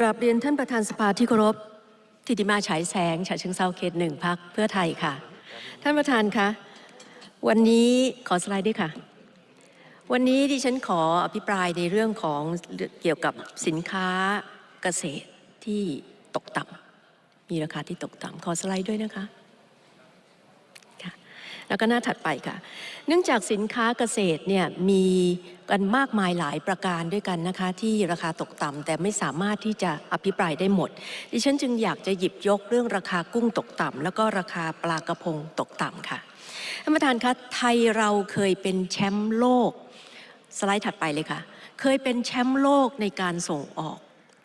กราบเรียนท่านประธานสภาที่เคารพทิติมาฉายแสงฉะเชิงเซาเขตหนึ่งพักเพื่อไทยค่ะ ท่านประธานคะวันนี้ขอสไลด์ด้วยค่ะ วันนี้ดิฉันขออภิปรายในเรื่องของเกี่ยวกับสินค้าเกษตรที่ตกต่ำมีราคาที่ตกต่ำขอสไลด์ด้วยนะคะค่ะ แล้วก็หน้าถัดไปค่ะ เนื่องจากสินค้าเกษตรเนี่ยมีกันมากมายหลายประการด้วยกันนะคะ ที่ราคาตกต่ำแต่ไม่สามารถที่จะอภิปรายได้หมด ดิฉันจึงอยากจะหยิบยกเรื่องราคากุ้งตกต่ำแล้วก็ราคาปลากระพงตกต่ำค่ะท่านประธานคะไทยเราเคยเป็นแชมป์โลก สไลด์ถัดไปเลยค่ะ เคยเป็นแชมป์โลกในการส่งออก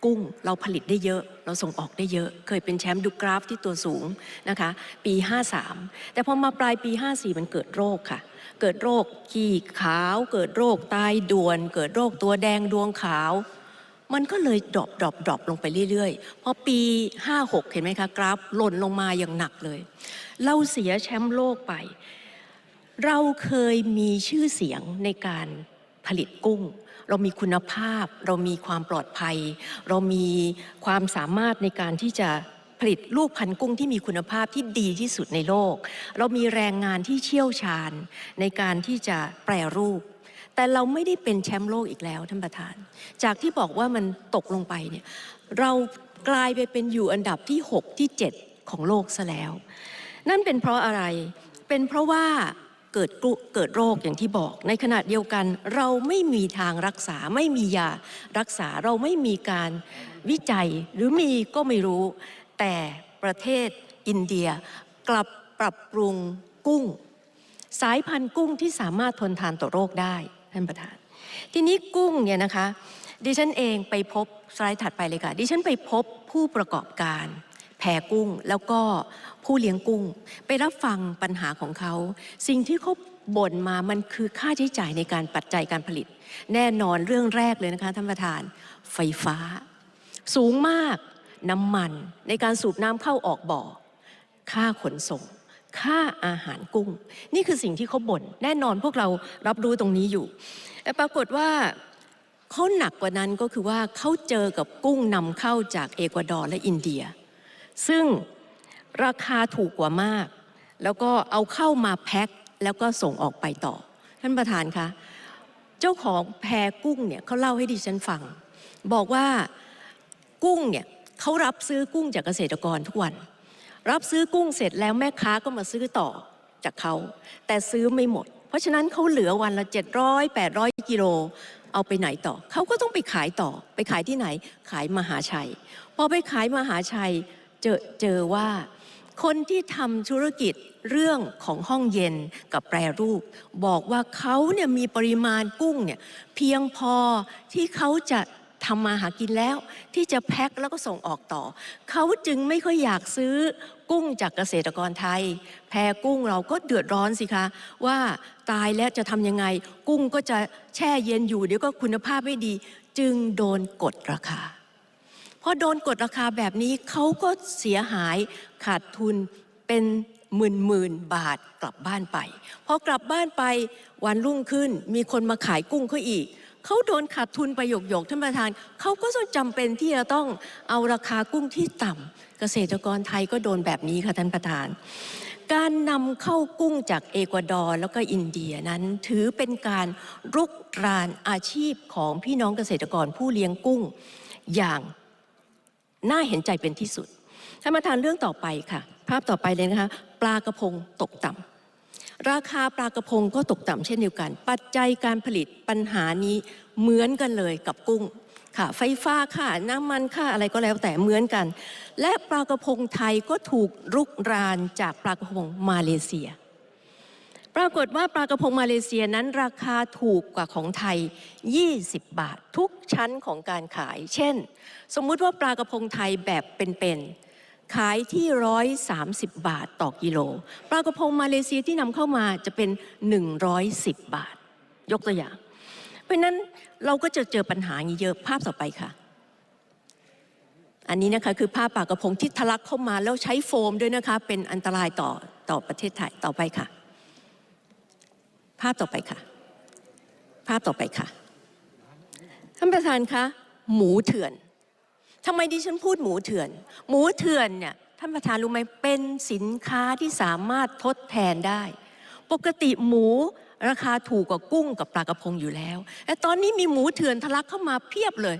กุ้ง เราผลิตได้เยอะ เราส่งออกได้เยอะ เคยเป็นแชมป์ดูกราฟที่ตัวสูงนะคะปี 53 แต่พอมาปลายปี 54 มันเกิดโรคค่ะ เกิดโรคขี้ขาว เกิดโรคตายด่วน เกิดโรคตัวแดงดวงขาว มันก็เลยดรอปดรอปดรอปลงไปเรื่อยๆ พอปี 56 เห็นไหมคะกราฟหล่นลงมาอย่างหนักเลย เราเสียแชมป์โลกไป เราเคยมีชื่อเสียงในการ ผลิตกุ้ง เรามีคุณภาพ เรามีความปลอดภัย เรามีความสามารถในการที่จะผลิตลูกพันธุ์กุ้งที่มีคุณภาพที่ดีที่สุดในโลก เรามีแรงงานที่เชี่ยวชาญในการที่จะแปรรูป แต่เราไม่ได้เป็นแชมป์โลกอีกแล้วท่านประธาน จากที่บอกว่ามันตกลงไปเนี่ยเรากลายไปเป็นอยู่อันดับที่ 6 ที่ 7 ของโลกซะแล้ว นั่นเป็นเพราะอะไร เป็นเพราะว่า เกิดเกิดโรคอย่างที่บอก ในขณะเดียวกันเราไม่มีทางรักษาไม่มียารักษาเราไม่มีการวิจัยหรือมีก็ไม่รู้ แต่ประเทศอินเดียกลับปรับปรุงกุ้ง สายพันธุ์กุ้งที่สามารถทนทานต่อโรคได้ท่านประธาน ทีนี้กุ้งเนี่ยนะคะดิฉันเองไปพบสไลด์ถัดไปเลยค่ะดิฉันไปพบผู้ประกอบการ แพกุ้งแล้วก็ผู้เลี้ยงกุ้ง ไปรับฟังปัญหาของเขา สิ่งที่เขาบ่นมามันคือค่าใช้จ่ายในการปัจจัยการผลิต แน่นอนเรื่องแรกเลยนะคะท่านประธาน ไฟฟ้า สูงมากน้ำมันในการสูบน้ำเข้าออกบ่อ ค่าขนส่ง ค่าอาหารกุ้ง นี่คือสิ่งที่เขาบ่นแน่นอนพวกเรารับรู้ตรงนี้อยู่แต่ปรากฏว่าเขาหนักกว่านั้นก็คือว่าเขาเจอกับกุ้งนำเข้าจากเอกวาดอร์และอินเดีย ซึ่งราคาถูกกว่ามาก แล้วก็เอาเข้ามาแพ็คแล้วก็ส่งออกไปต่อ ท่านประธานคะเจ้าของแพกุ้งเนี่ยเขาเล่าให้ดิฉันฟัง บอกว่ากุ้งเนี่ยเขารับซื้อกุ้งจากเกษตรกรทุกวัน รับซื้อกุ้งเสร็จแล้วแม่ค้าก็มาซื้อต่อจากเขา แต่ซื้อไม่หมด เพราะฉะนั้นเขาเหลือวันละ 700 800 กิโล เอาไปไหนต่อ เขาก็ต้องไปขายต่อ ไปขายที่ไหน ขายมหาชัย พอไปขายมหาชัย เจอเจอว่า คนที่ทำธุรกิจเรื่องของห้องเย็นกับแปรรูป บอกว่าเขาเนี่ยมีปริมาณกุ้งเนี่ยเพียงพอที่เขาจะทำมาหากินแล้ว ที่จะแพ็คแล้วก็ส่งออกต่อ เขาจึงไม่ค่อยอยากซื้อกุ้งจากเกษตรกรไทย แพกุ้งเราก็เดือดร้อนสิคะ ว่าตายแล้วจะทำยังไง กุ้งก็จะแช่เย็นอยู่เดี๋ยวก็คุณภาพไม่ดี จึงโดนกดราคา พอโดนกดราคาแบบนี้เขาก็เสียหายขาดทุนเป็นหมื่นหมื่นบาทกลับบ้านไปพอกลับบ้านไปวันรุ่งขึ้นมีคนมาขายกุ้งเขาอีกเขาโดนขาดทุนไปหยกๆท่านประธานเขาก็ต้องจำเป็นที่จะต้องเอาราคากุ้งที่ต่ำเกษตรกรไทยก็โดนแบบนี้ค่ะท่านประธาน การนำเข้ากุ้งจากเอกวาดอร์แล้วก็อินเดียนั้น ถือเป็นการรุกรานอาชีพของพี่น้องเกษตรกรผู้เลี้ยงกุ้งอย่าง น่าเห็นใจเป็นที่สุดท่านประธานเรื่องต่อไปค่ะ ภาพต่อไปเลยนะคะ ปลากระพงตกต่ำราคาปลากระพงก็ตกต่ำเช่นเดียวกัน ปัจจัยการผลิตปัญหานี้เหมือนกันเลยกับกุ้งค่ะ ไฟฟ้าค่ะน้ำมันค่ะอะไรก็แล้วแต่เหมือนกัน และปลากระพงไทยก็ถูกรุกรานจากปลากระพงมาเลเซีย ปรากฏว่าปลากระพงมาเลเซียนั้นราคาถูกกว่าของไทย 20 บาททุกชั้นของการขาย เช่น สมมุติว่าปลากระพงไทยแบบเป็นๆขายที่ 130 บาทต่อกิโล ปลากระพงมาเลเซียที่นำเข้ามาจะเป็น 110 บาท ยกตัวอย่าง เพราะนั้นเราก็จะเจอปัญหานี้เยอะภาพต่อไปค่ะอันนี้นะคะคือภาพปลากระพงที่ทะลักเข้ามาแล้วใช้โฟมด้วยนะคะ เป็นอันตรายต่อต่อประเทศไทยต่อไปค่ะ ภาพต่อไปค่ะ ภาพต่อไปค่ะ ท่านประธานคะ หมูเถื่อนทำไมดิฉันพูดหมูเถื่อน หมูเถื่อนเนี่ยท่านประธานรู้ไหมเป็นสินค้าที่สามารถทดแทนได้ ปกติหมูราคาถูกกว่ากุ้งกับปลากระพงอยู่แล้ว แต่ตอนนี้มีหมูเถื่อนทะลักเข้ามาเพียบเลย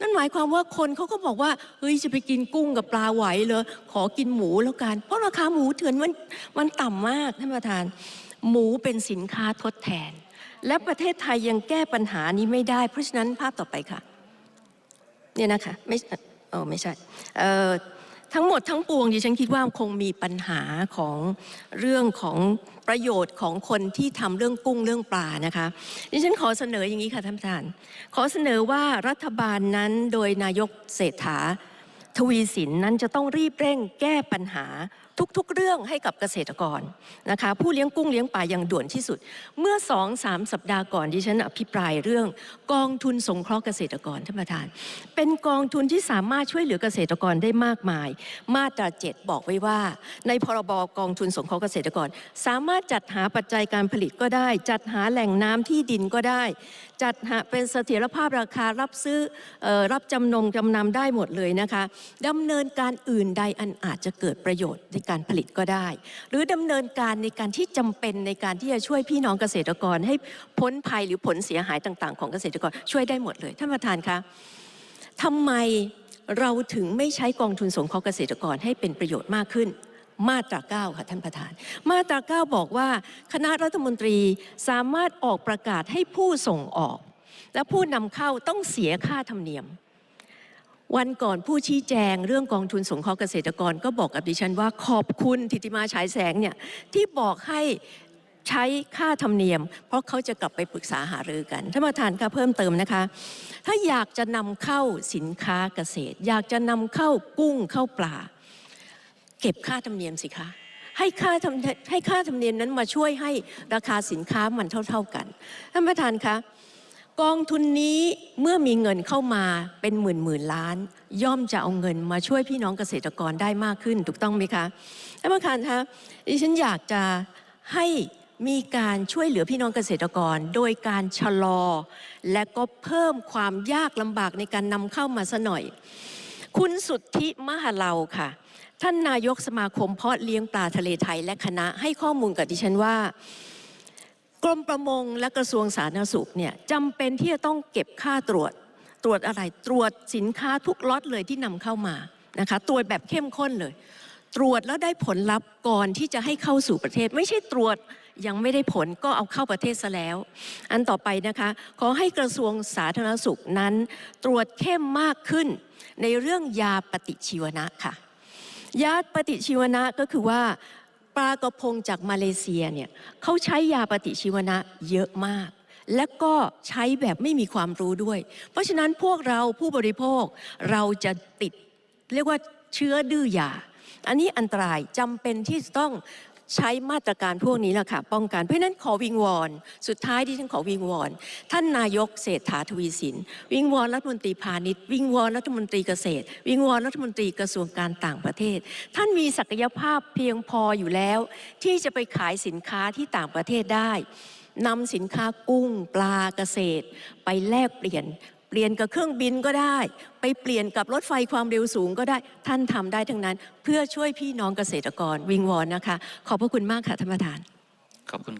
นั่นหมายความว่าคนเขาก็บอกว่าเฮ้ยจะไปกินกุ้งกับปลาไหวเลยขอกินหมูแล้วกัน เพราะราคาหมูเถื่อนมันมันต่ำมากท่านประธาน หมูเป็นสินค้าทดแทน และประเทศไทยยังแก้ปัญหานี้ไม่ได้ เพราะฉะนั้นภาพต่อไปค่ะเนี่ยนะคะไม่เออไม่ใช่เอ่อทั้งหมดทั้งปวงดิฉันคิดว่าคงมีปัญหาของเรื่องของประโยชน์ของคนที่ทำเรื่องกุ้งเรื่องปลานะคะดิฉันขอเสนออย่างนี้ค่ะท่านประธาน ขอเสนอว่ารัฐบาลนั้นโดยนายกเศรษฐาทวีสินนั้นจะต้องรีบเร่งแก้ปัญหา ทุกๆ เรื่องให้กับเกษตรกรนะคะผู้เลี้ยงกุ้งเลี้ยงปลาอย่างด่วนที่สุด เมื่อสองสามสัปดาห์ก่อนดิฉันอภิปรายเรื่องกองทุนสงเคราะห์เกษตรกรท่านประธาน เป็นกองทุนที่สามารถช่วยเหลือเกษตรกรได้มากมาย มาตราเจ็ดบอกไว้ว่า ในพรบกองทุนสงเคราะห์เกษตรกร สามารถจัดหาปัจจัยการผลิตก็ได้ จัดหาแหล่งน้ำที่ดินก็ได้ จัดหาเป็นเสถียรภาพราคารับซื้อออรับจำนงจำนำได้หมดเลยนะคะดำเนินการอื่นใดอันอาจจะเกิดประโยชน์ในการผลิตก็ได้ หรือดำเนินการในการที่จำเป็นในการที่จะช่วยพี่น้องเกษตรกร ให้พ้นภัยหรือผลเสียหายต่าง ๆ ของเกษตรกรช่วยได้หมดเลยท่านประธานคะทำไมเราถึงไม่ใช้กองทุนสงเคราะห์เกษตรกรให้เป็นประโยชน์มากขึ้นมาตรา 9 ค่ะท่านประธาน มาตรา 9 บอกว่า คณะรัฐมนตรีสามารถออกประกาศให้ผู้ส่งออก และผู้นำเข้าต้องเสียค่าธรรมเนียม วันก่อนผู้ชี้แจงเรื่องกองทุนสงเคราะห์เกษตรกรก็บอกกับดิฉันว่าขอบคุณทิติมาฉายแสงเนี่ยที่บอกให้ใช้ค่าธรรมเนียม เพราะเขาจะกลับไปปรึกษาหารือกันท่านประธานคะเพิ่มเติมนะคะ ถ้าอยากจะนำเข้าสินค้าเกษตร อยากจะนำเข้ากุ้งเข้าปลา เก็บค่าธรรมเนียมสิคะให้ค่าธรรมให้ค่าธรรมเนียมนั้นมาช่วยให้ราคาสินค้ามันเท่า ๆกันท่านประธานคะ กองทุนนี้เมื่อมีเงินเข้ามาเป็นหมื่นหมื่นล้าน ย่อมจะเอาเงินมาช่วยพี่น้องเกษตรกรได้มากขึ้นถูกต้องไหมคะท่านประธานคะดิฉันอยากจะให้มีการช่วยเหลือพี่น้องเกษตรกร โดยการชะลอ และก็เพิ่มความยากลำบากในการนำเข้ามาซะหน่อย คุณสุทธิมหาเลาค่ะ ท่านนายกสมาคมเพาะเลี้ยงปลาทะเลไทยและคณะให้ข้อมูลกับดิฉันว่า กรมประมงและกระทรวงสาธารณสุขเนี่ยจำเป็นที่จะต้องเก็บค่าตรวจ ตรวจอะไรตรวจสินค้าทุกล็อตเลยที่นำเข้ามานะคะตรวจแบบเข้มข้นเลย ตรวจแล้วได้ผลลัพธ์ก่อนที่จะให้เข้าสู่ประเทศ ไม่ใช่ตรวจยังไม่ได้ผลก็เอาเข้าประเทศซะแล้ว อันต่อไปนะคะ ขอให้กระทรวงสาธารณสุขนั้น ตรวจเข้มมากขึ้น ในเรื่องยาปฏิชีวนะค่ะ ยาปฏิชีวนะก็คือว่า ลากระพงจากมาเลเซียเนี่ยเขาใช้ยาปฏิชีวนะเยอะมาก และก็ใช้แบบไม่มีความรู้ด้วย เพราะฉะนั้นพวกเราผู้บริโภคเราจะติด เรียกว่าเชื้อดื้อยา อันนี้อันตรายจำเป็นที่จะต้อง ใช้มาตรการพวกนี้แหละค่ะป้องกันเพราะฉะนั้นขอวิงวอนสุดท้ายที่ฉันขอวิงวอนท่านนายกเศรษฐาทวีสิน วิงวอนรัฐมนตรีพาณิชย์ วิงวอนรัฐมนตรีเกษตร วิงวอนรัฐมนตรีกระทรวงการต่างประเทศ ท่านมีศักยภาพเพียงพออยู่แล้ว ที่จะไปขายสินค้าที่ต่างประเทศได้นำสินค้ากุ้งปลาเกษตร ไปแลกเปลี่ยน เปลี่ยนกับเครื่องบินก็ได้ ไปเปลี่ยนกับรถไฟความเร็วสูงก็ได้ท่านทำได้ทั้งนั้น เพื่อช่วยพี่น้องเกษตรกรวิงวอนนะคะ ขอบพระคุณมากค่ะท่านประธานขอบคุณ